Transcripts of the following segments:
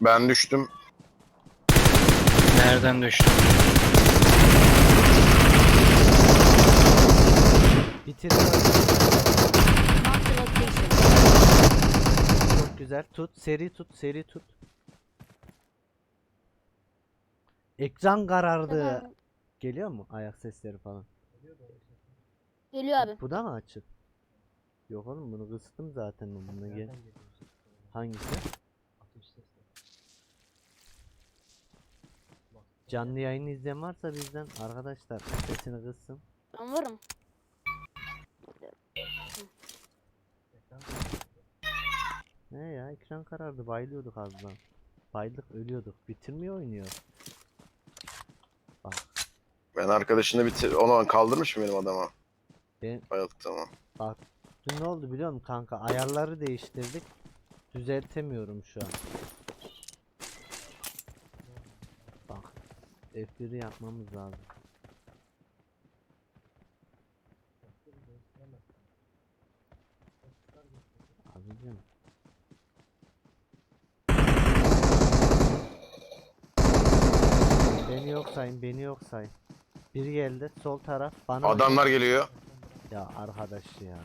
Ben düştüm. Nereden düştün? Bitir. Çok güzel. Tut. Seri tut. Seri tut. Ekran karardı. Tamam. Geliyor mu ayak sesleri falan? Geliyor abi. Bu da mı açık? Yok oğlum bunu kıstım zaten bununla gel. Hangisi? Canlı yayını izleyen varsa bizden arkadaşlar sesini kıssın. Ben varım. Ne ya ekran karardı bayılıyorduk az daha. Bayıldık ölüyorduk. Bitirmiyor oynuyor. Bak Ben arkadaşını bitir... Onu kaldırmış mı benim adama? ben Bayıldık tamam. bak dün ne oldu biliyor musun kanka? Ayarları değiştirdik. Düzeltemiyorum şu an. F1'i yapmamız lazım. Abicim. Beni yok sayın, beni yok sayın. Biri geldi, sol taraf bana. Adamlar geliyor. Ya arkadaş ya.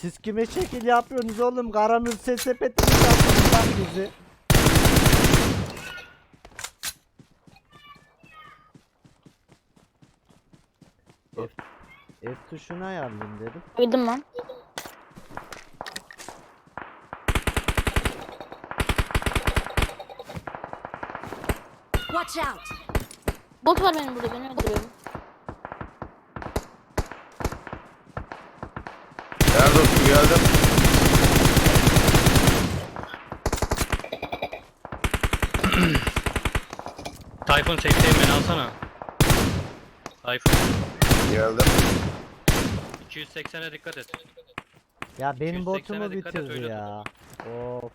Siz kime şekil yapıyorsunuz oğlum? Karamür sepeti mi yaptınız lan bizi? F, F tuşuna ayarlayayım dedim. Bildim lan. Watch out! Bot var benim burada beni öldürüyor. Nerede dostum geldim. Tayfun sekteyim beni alsana. Tayfun. Geldim. 280'e dikkat et. Ya benim 280'e botumu dikkat et, bitirdi öyle ya. Of.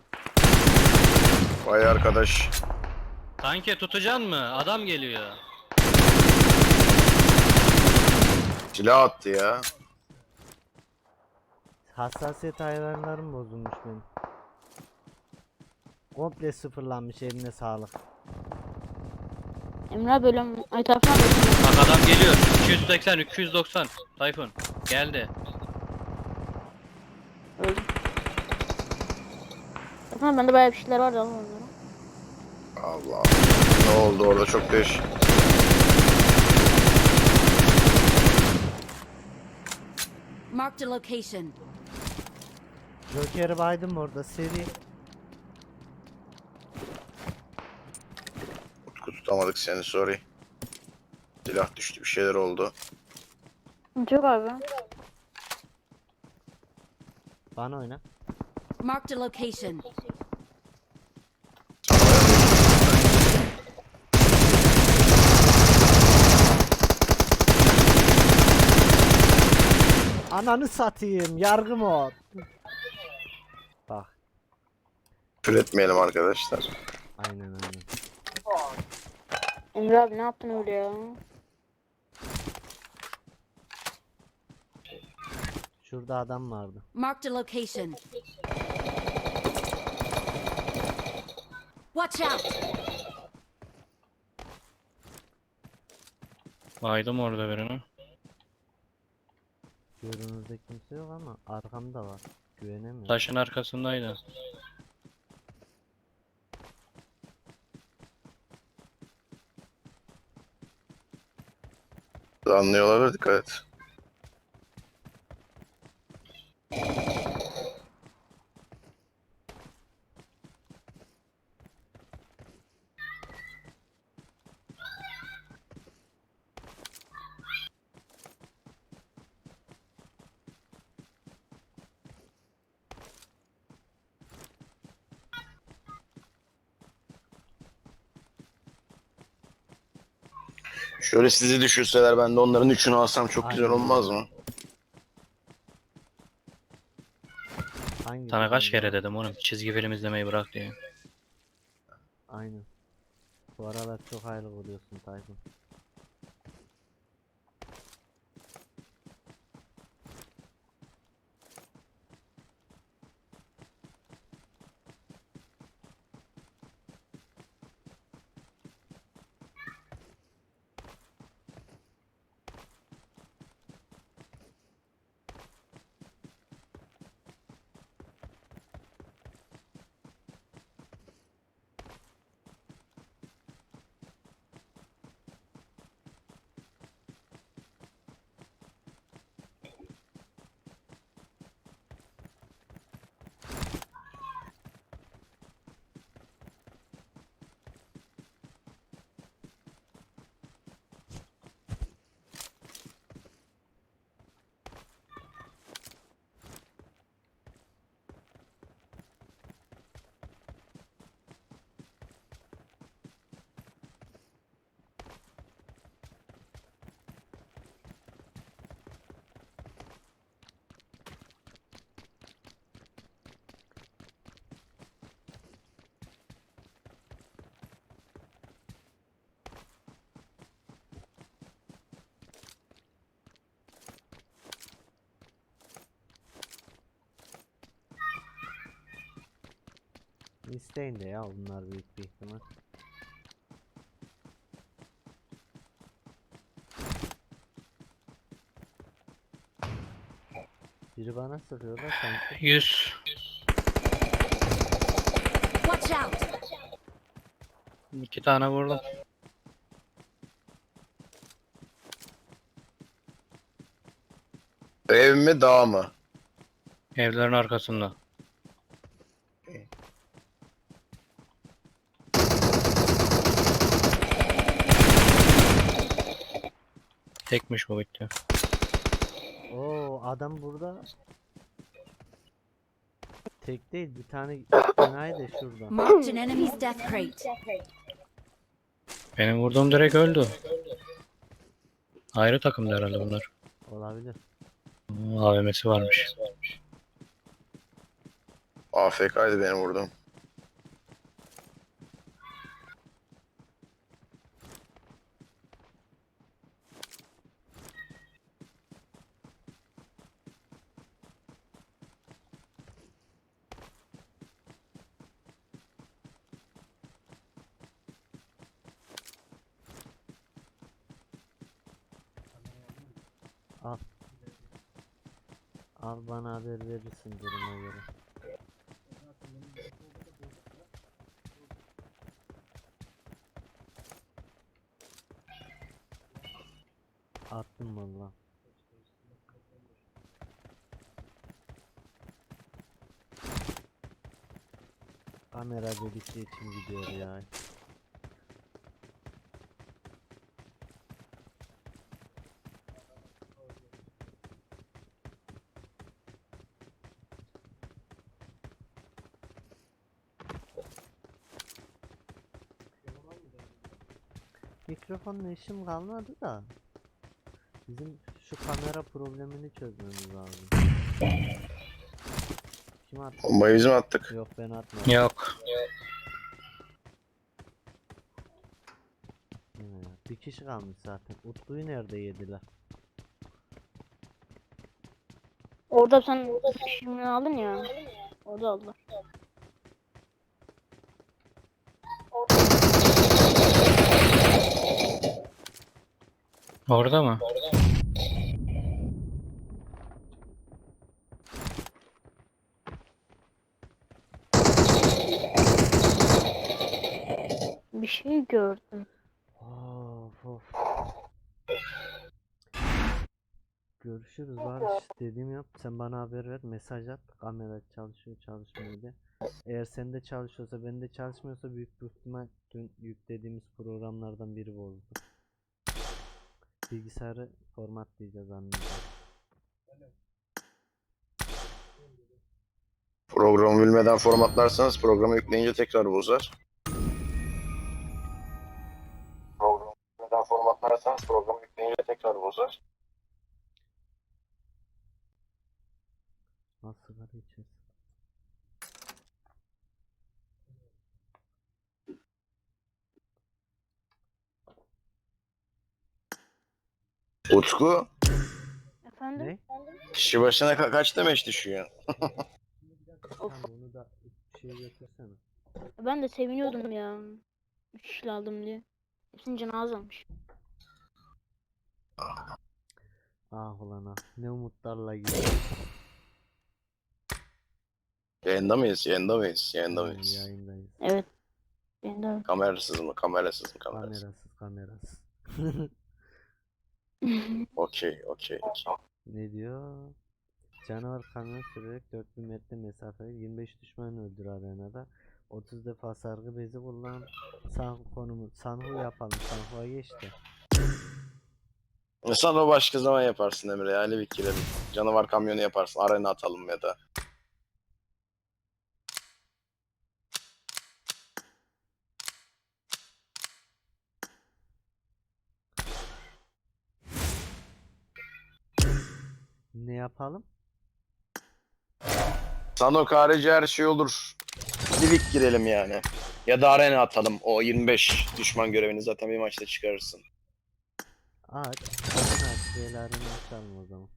Vay arkadaş. Tanke tutacaksın mı? Adam geliyor. Silah attı ya. Hassasiyet ayarlarım bozulmuş benim. Komple sıfırlanmış eline sağlık. Ay tarafına da Bak adam geliyor. 280, 290. Tayfun. Geldi. öldüm. Zaten bende bayağı bir şeyler var ya alın onları. Allah. Ne oldu orada çok değişik. Marked a location. Joker'i baydım orada seri. Utku tutamadık seni sorry. Silah düştü bir şeyler oldu. Çok abi. Bana oyna. Marked a location. Ananı satayım yargı mod. Bak Küfür etmeyelim arkadaşlar. aynen aynen. Emre abi ne yaptın öyle ya? Şurada adam vardı. Marked a location. Watch out! Baydım orada birini. Görünürde kimse yok ama arkamda var. Güvenemiyorum. Taşın arkasındaydı. Anlıyorlar dikkat et. Şöyle sizi düşürseler ben de onların üçünü alsam çok güzel Aynen. olmaz mı? Hangi Sana kaç kere dedim oğlum çizgi film izlemeyi bırak diye. Aynen. Bu aralar çok hayırlı oluyorsun Tayfun. İsteyin de ya bunlar büyük bir ihtimal. Biri bana sıkıyor da sanki. 100. Watch out! İki tane vurdum. Ev mi dağ mı? Evlerin arkasında. Tekmiş bu bitti. Oo adam burada. Tek değil bir tane enayi de şurada. Marked an enemy's death crate. Benim vurduğum direkt öldü. Ayrı takımda herhalde bunlar. Olabilir. AVM'si varmış. AFK'ydı benim vurdum. Al bana haber verirsin duruma göre. Attım valla. Kamera dedikleri için gidiyor ya. Mikrofonla işim kalmadı da bizim şu kamera problemini çözmemiz lazım. Kim attı? Bombayı bizim attık. Yok ben atmadım. Yok. Ya. Bir kişi kalmış zaten. Utku'yu nerede yediler? Orada sen şimdi aldın ya. Orada aldılar. Orada mı? Bir şey gördüm. Of of. Görüşürüz Barış. Dediğim yap. Sen bana haber ver. Mesaj at. Kamera çalışıyor çalışmıyor diye. Eğer sende çalışıyorsa bende çalışmıyorsa büyük bir ihtimal dün yüklediğimiz programlardan biri bozdu. Bilgisayarı formatlayacağız anlayacağız. Programı bilmeden formatlarsanız programı yükleyince tekrar bozar. Programı bilmeden formatlarsanız programı yükleyince tekrar bozar. Utku Efendim? Ne? kişi başına ka- kaç demeç düşüyor? Of. Da şey götürsene. Ben de seviniyordum ya. 3 kişi aldım diye. Hepsinin canı azalmış. Ah ulan ah. Ne umutlarla gidiyor. Yayında mıyız? Yayında mıyız? Yayında mıyız? Yayındayız. Evet. Ben de Kamerasız mı? Kamerasız mı? Kamerasız. Kamerasız kamerasız. Okey, okey, okey. ne diyor? Canavar kamyon sürerek 4000 metre mesafede 25 düşman öldür arenada. 30 defa sargı bezi kullan. San konumu Sanhu yapalım. Sanhu'ya geçti. Sen o başka zaman yaparsın Emre ya. Ali Vikir'e bir canavar kamyonu yaparsın. Arena atalım ya da. Ne yapalım? Sanok harici her şey olur. Livik girelim yani. Ya da arena atalım. O 25 düşman görevini zaten bir maçta çıkarırsın. Aç. Aç. Aç. Diğerlerini açalım o zaman.